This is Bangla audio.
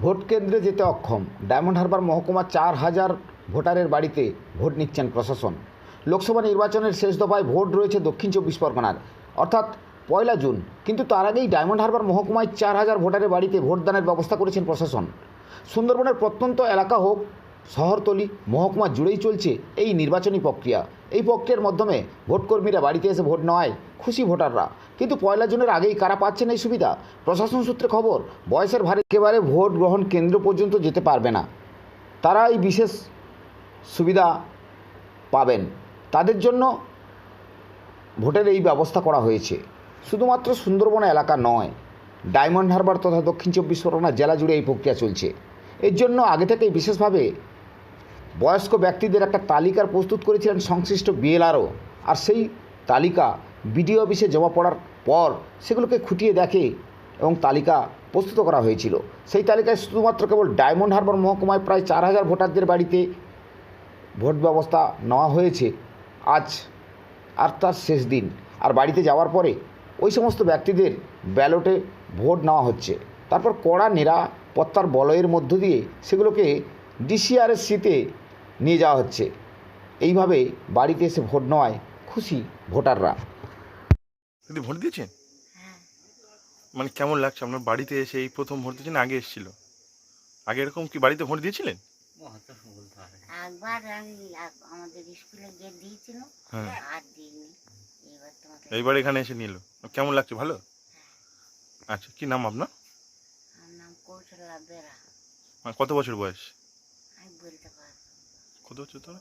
ভোট কেন্দ্রে যেতে অক্ষম। ডায়মন্ড হারবার মহকুমা চার হাজার ভোটারের বাড়িতে ভোট নিচ্ছেন প্রশাসন। লোকসভা নির্বাচনের শেষ দফায় ভোট রয়েছে দক্ষিণ চব্বিশ পরগনার। অর্থাৎ পয়লা জুন। কিন্তু তার আগেই ডায়মন্ড হারবার মহকুমায় চার হাজার ভোটারের বাড়িতে ভোটদানের ব্যবস্থা করেছেন প্রশাসন। সুন্দরবনের প্রত্যন্ত এলাকা হোক, শহরতলি, মহকুমা জুড়েই চলছে এই নির্বাচনী প্রক্রিয়া। এই প্রক্রিয়ার মাধ্যমে ভোটকর্মীরা বাড়িতে এসে ভোট নেওয়ায় খুশি ভোটাররা। কিন্তু পয়লা জুনের আগেই কারা পাচ্ছেন এই সুবিধা? প্রশাসন সূত্রে খবর, বয়সের ভারে একেবারে ভোট গ্রহণ কেন্দ্র পর্যন্ত যেতে পারবে না। তারা এই বিশেষ সুবিধা পাবেন। তাদের জন্য ভোটের এই ব্যবস্থা করা হয়েছে। শুধুমাত্র সুন্দরবন এলাকা নয়, ডায়মন্ড হারবার তথা দক্ষিণ চব্বিশ পরগনা জেলা জুড়ে এই প্রক্রিয়া চলছে। এর জন্য আগে থেকেই বিশেষভাবে বয়স্ক ব্যক্তিদের একটা তালিকার প্রস্তুত করেছিলেন সংশ্লিষ্ট বিএলআরও। আর সেই তালিকা বিডিও অফিসে জমা পড়ার পর সেগুলোকে খুঁটিয়ে দেখে এবং তালিকা প্রস্তুত করা হয়েছিল। সেই তালিকায় শুধুমাত্র কেবল ডায়মন্ড হারবার মহকুমায় প্রায় চার হাজার ভোটারদের বাড়িতে ভোট ব্যবস্থা নেওয়া হয়েছে। আজ আর তার শেষ দিন। আর বাড়িতে যাওয়ার পরে ওই সমস্ত ব্যক্তিদের ব্যালটে ভোট নেওয়া হচ্ছে। তারপর কড়া নিরাপত্তার বলয়ের মধ্য দিয়ে সেগুলোকে ডিসিআরের সিতে নিয়ে যাওয়া হচ্ছে। এইভাবে বাড়িতে এসে ভোট নেওয়ায় খুশি ভোটাররা। দিদি ভোট দিয়েছেন? হ্যাঁ। মানে কেমন লাগছে? আপনার বাড়িতে এসে এই প্রথম ভোট দিয়েছেন আগে এসেছিল। আগে এরকম কি বাড়িতে ভোট দিয়েছিলেন? একবার আমি আমাদের স্কুলে গিয়ে দিয়েছিল হ্যাঁ। আর দিইনি। এইবার এখানে এসে নিল। কেমন লাগছে ভালো? আচ্ছা কি নাম আপনার? আমার নাম কৌশলা বেরা। মানে কত বছর বয়স? কত বছর তোর।